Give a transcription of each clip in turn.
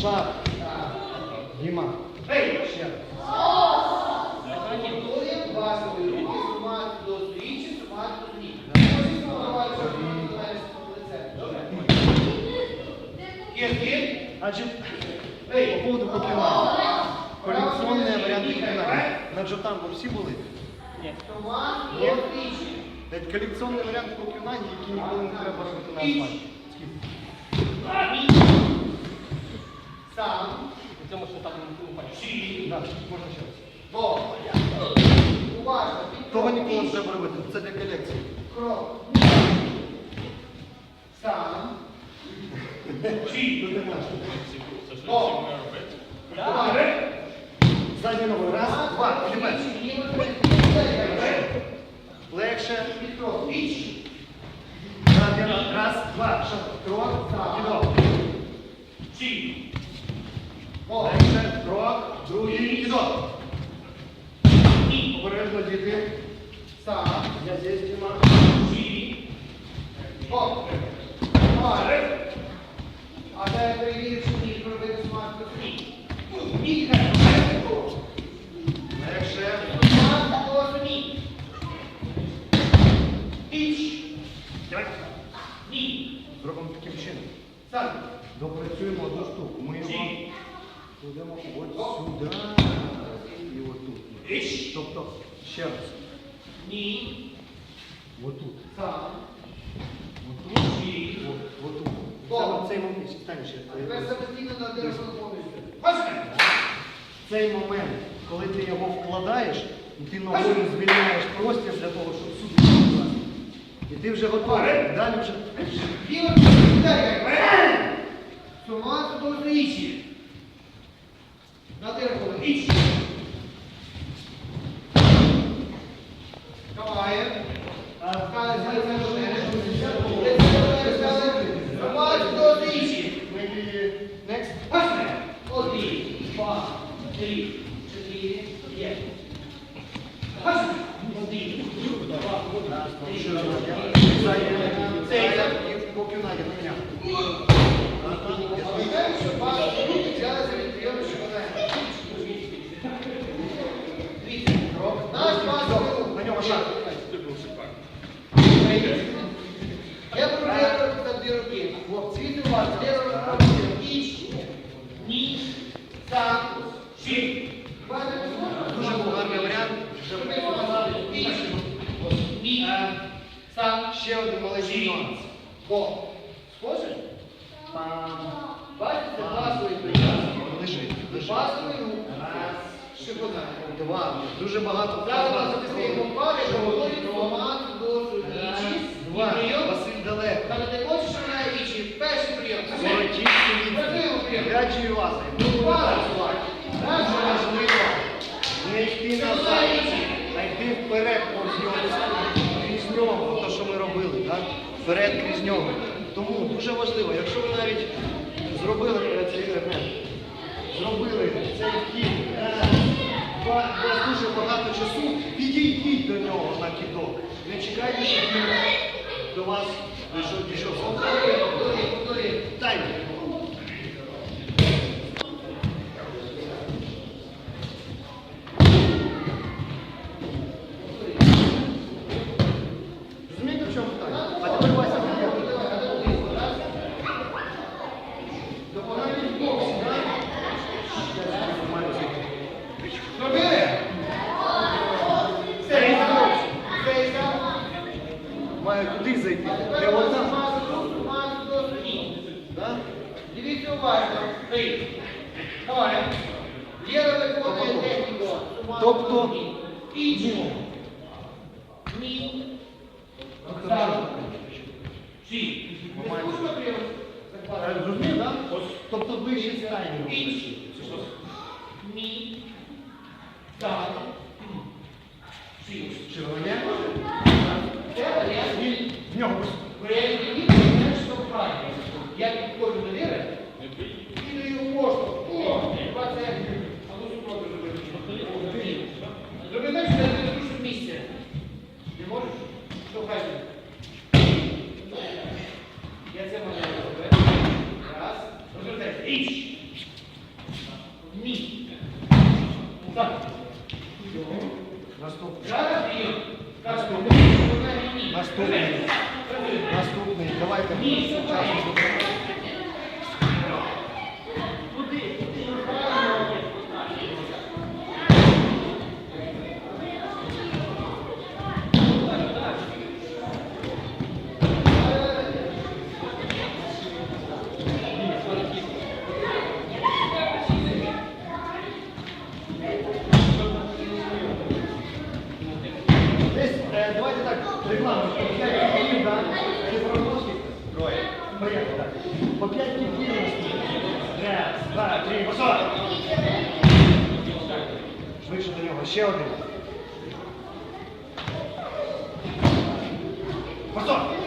Шаг. Діма. Ей! Ще. Ви. Значить, Ей! по поводу попинання. Колекціонний варіант попинання. На джотамбо всі були? Ні. до двічі. Варіант попинання, який ніколи не треба робити на асфальті. Сам. Тому що так не бачиш. Ші. Так, можна ще раз. До. Уважно. Того ніколи не треба робити, це для колекції. Крок. Сам. Тут не Добре. Задню ногу. Раз, два, піднімаєш. Легше. Задня. Раз, два. Шаг. Крок. Кидок. Легше. Крок. Другий. Кидок. Обережно, діти. Я здесь, Дима. А де перевіриш, що ніж робити смарт Легше. Зробимо таким чином. Допрацюємо одну штуку. Ми його кладемо от сюди і отут. Тобто, ще раз. Отут. Отут. От, отут. Саме в цей момент, ще. Цей момент, коли ти його вкладаєш, і ти ногою звільняєш простір для того, щоб сюди вкласти. І ти вже готовий. Далі вже. Сумати до двічі. На дерево. Іч. Каває. Каває, зайця до мене. Сумати до двічі. Maybe next. Пошли. Один, два, три, чотири, п'ять. Один, два, три, чотири. Цей і поки Надя на мене. Пам'ятаєш, що пара руки взялися від прийому шоколаду. Дивіться, наш базовий. На нього шаг. Я пробую за дві руки. Хлопці, від вас, ліва рука пробує. Іч, ні, сам, ші. Дуже був гарний варіант. Іч, ні, сам, Ще один маленький нюанс. Бо. Схоже? Бачите, базовий прийом. Лежить, лежить. Базовий рух. Два. Дуже багато. Зараз ми записуємо пари, що готові команду до судічі. Два. Василь далеко. Та не хочеш, що на вічі. Перший прийом. Працюємо прийом. Гарячий лазер. Дуже працювати. Дуже важливо не йти назад, а йти вперед повз нього. Крізь нього, те, що ми робили, так? Вперед крізь нього. Тому дуже важливо, якщо ви навіть зробили е, цей елемент, зробили цей е, у вас дуже багато часу, підійдіть до нього на кіток. Не чекайте, щоб він до вас дійшов, дійшов. Повторюємо, повторюємо. Таймер. Три. Давай. Лєва виконує техніку. Тобто, Іч. ну. Ні. Тобто, Сам. що? Ші. Ми маємо- Не скучно прийом? Е, Зрозумів, так? Тобто вище стайні. Іч. Ні. Сам. Ші. Червоня. Це варіант. В нього. Варіант Obrigado. Ще один. Позор!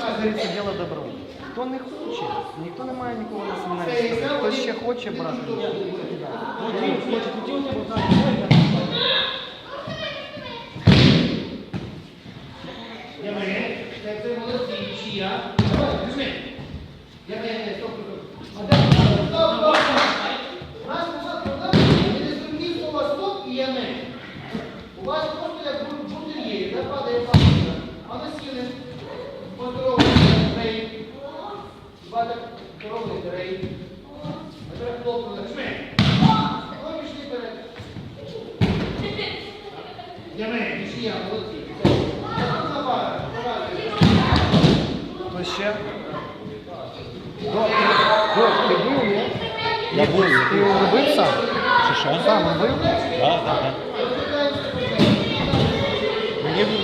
что говорится, дело добро. Хто не хоче, ніхто не має нікого на семінарі. Хто ще хоче брати? Я мене, це молодці, чия. Я мене. Хто ще? Док, ти був, ні? Я був. Ти його робив сам? Чи що? Сам робив? Так, так, так. Мені був